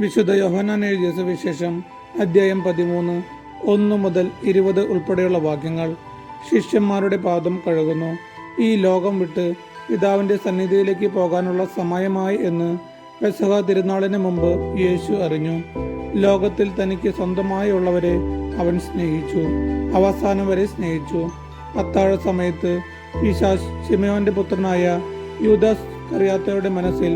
വിശുദ്ധ യോഹനാൻ എഴുതിയ സുവിശേഷം അധ്യായം പതിമൂന്ന് ഒന്ന് മുതൽ ഇരുപത് ഉൾപ്പെടെയുള്ള വാക്യങ്ങൾ ശിഷ്യന്മാരുടെ പാദം കഴുകുന്നു. ഈ ലോകം വിട്ട് പിതാവിന്റെ സന്നിധിയിലേക്ക് പോകാനുള്ള സമയമായി എന്ന് പെസഹ തിരുനാളിന് മുമ്പ് യേശു അറിഞ്ഞു. ലോകത്തിൽ തനിക്ക് സ്വന്തമായുള്ളവരെ അവൻ സ്നേഹിച്ചു. അവസാനം വരെ സ്നേഹിച്ചു. അത്താഴ സമയത്ത് പിശാശ് ശിമയോന്റെ പുത്രനായ യൂദാസ് കറിയാത്തയുടെ മനസ്സിൽ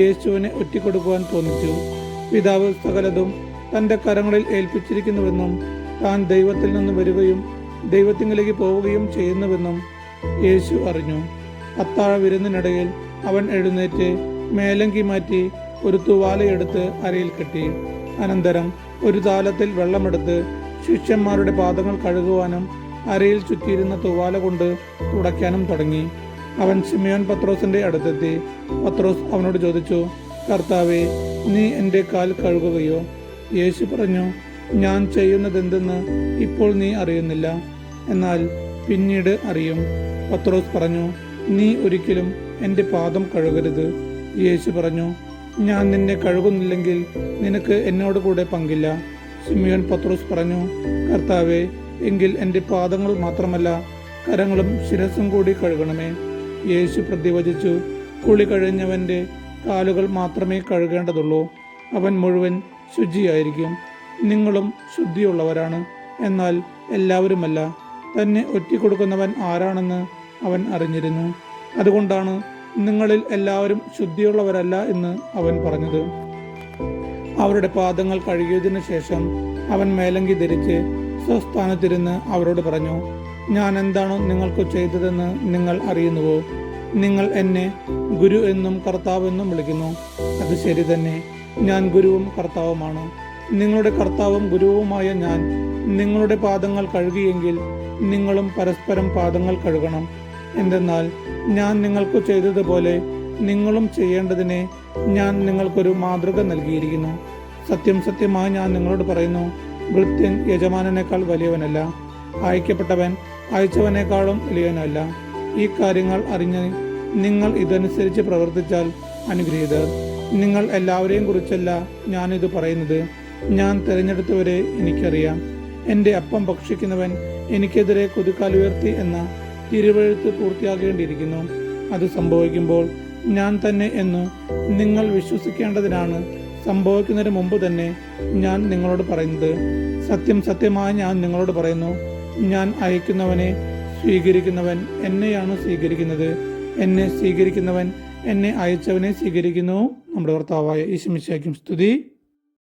യേശുവിനെ ഒറ്റിക്കൊടുക്കുവാൻ തോന്നിച്ചു. പിതാവ് സകലതും തന്റെ കരങ്ങളിൽ ഏൽപ്പിച്ചിരിക്കുന്നുവെന്നും താൻ ദൈവത്തിൽ നിന്ന് വരികയും ദൈവത്തിങ്കിലേക്ക് പോവുകയും ചെയ്യുന്നുവെന്നും യേശു അറിഞ്ഞു. അത്താഴ വിരുന്നിനിടയിൽ അവൻ എഴുന്നേറ്റ് മേലങ്കി മാറ്റി ഒരു തുവാലയെടുത്ത് അരയിൽ കെട്ടി. അനന്തരം ഒരു താലത്തിൽ വെള്ളമെടുത്ത് ശിഷ്യന്മാരുടെ പാദങ്ങൾ കഴുകുവാനും അരയിൽ ചുറ്റിയിരുന്ന തുവാല കൊണ്ട് തുടയ്ക്കാനും തുടങ്ങി. അവൻ സിമിയോൻ പത്രോസിന്റെ അടുത്തെത്തി. പത്രോസ് അവനോട് ചോദിച്ചു കർത്താവെ നീ എന്റെ കാൽ കഴുകുകയോ? യേശു പറഞ്ഞു ഞാൻ ചെയ്യുന്നതെന്തെന്ന് ഇപ്പോൾ നീ അറിയുന്നില്ല. എന്നാൽ പിന്നീട് അറിയും. പത്രോസ് പറഞ്ഞു നീ ഒരിക്കലും എന്റെ പാദം കഴുകരുത്. യേശു പറഞ്ഞു ഞാൻ നിന്നെ കഴുകുന്നില്ലെങ്കിൽ നിനക്ക് എന്നോട് കൂടെ പങ്കില്ല. സിമിയോൻ പത്രോസ് പറഞ്ഞു കർത്താവെ എങ്കിൽ എന്റെ പാദങ്ങൾ മാത്രമല്ല കരങ്ങളും ശിരസും കൂടി കഴുകണമേ. യേശു പ്രതിവചിച്ചു കുളി കഴിഞ്ഞവന്റെ കാലുകൾ മാത്രമേ കഴുകേണ്ടതുള്ളൂ. അവൻ മുഴുവൻ ശുചിയായിരിക്കും. നിങ്ങളും ശുദ്ധിയുള്ളവരാണ്. എന്നാൽ എല്ലാവരുമല്ല. തന്നെ ഒറ്റിക്കൊടുക്കുന്നവൻ ആരാണെന്ന് അവൻ അറിഞ്ഞിരുന്നു. അതുകൊണ്ടാണ് നിങ്ങളിൽ എല്ലാവരും ശുദ്ധിയുള്ളവരല്ല എന്ന് അവൻ പറഞ്ഞത്. അവരുടെ പാദങ്ങൾ കഴുകിയതിനു ശേഷം അവൻ മേലങ്കി ധരിച്ച് സ്വസ്ഥാനത്തിരുന്ന് അവരോട് പറഞ്ഞു ഞാൻ എന്താണോ നിങ്ങൾക്ക് ചെയ്തതെന്ന് നിങ്ങൾ അറിയുന്നുവോ? നിങ്ങൾ എന്നെ ഗുരു എന്നും കർത്താവ് എന്നും വിളിക്കുന്നു. അത് ശരി തന്നെ. ഞാൻ ഗുരുവും കർത്താവുമാണ്. നിങ്ങളുടെ കർത്താവും ഗുരുവുമായ ഞാൻ നിങ്ങളുടെ പാദങ്ങൾ കഴുകിയെങ്കിൽ നിങ്ങളും പരസ്പരം പാദങ്ങൾ കഴുകണം. എന്തെന്നാൽ ഞാൻ നിങ്ങൾക്ക് ചെയ്തതുപോലെ നിങ്ങളും ചെയ്യേണ്ടതിനെ ഞാൻ നിങ്ങൾക്കൊരു മാതൃക നൽകിയിരിക്കുന്നു. സത്യം സത്യമായി ഞാൻ നിങ്ങളോട് പറയുന്നു വൃത്യൻ യജമാനനേക്കാൾ വലിയവനല്ല. അയക്കപ്പെട്ടവൻ അയച്ചവനേക്കാളും വലിയവനല്ല. ഈ കാര്യങ്ങൾ അറിഞ്ഞ് നിങ്ങൾ ഇതനുസരിച്ച് പ്രവർത്തിച്ചാൽ അനുഗ്രഹീതർ നിങ്ങൾ എല്ലാവരെയും കുറിച്ചല്ല ഞാനിത് പറയുന്നത്. ഞാൻ തിരഞ്ഞെടുത്തവരെ എനിക്കറിയാം. എന്റെ അപ്പം ഭക്ഷിക്കുന്നവൻ എനിക്കെതിരെ കുതിക്കാൽ ഉയർത്തി എന്ന തിരുവഴുത്ത് പൂർത്തിയാകേണ്ടിയിരിക്കുന്നു. അത് സംഭവിക്കുമ്പോൾ ഞാൻ തന്നെ എന്ന് നിങ്ങൾ വിശ്വസിക്കേണ്ടതിനാണ് സംഭവിക്കുന്നതിന് മുമ്പ് തന്നെ ഞാൻ നിങ്ങളോട് പറയുന്നത്. സത്യം സത്യമായി ഞാൻ നിങ്ങളോട് പറയുന്നു. ഞാൻ അയക്കുന്നവനെ സ്വീകരിക്കുന്നവൻ എന്നെയാണ് സ്വീകരിക്കുന്നത്. എന്നെ സ്വീകരിക്കുന്നവൻ എന്നെ അയച്ചവനെ സ്വീകരിക്കുന്നു. നമ്മുടെ ഭർത്താവായ ഈശമിശാക്കും സ്തുതി.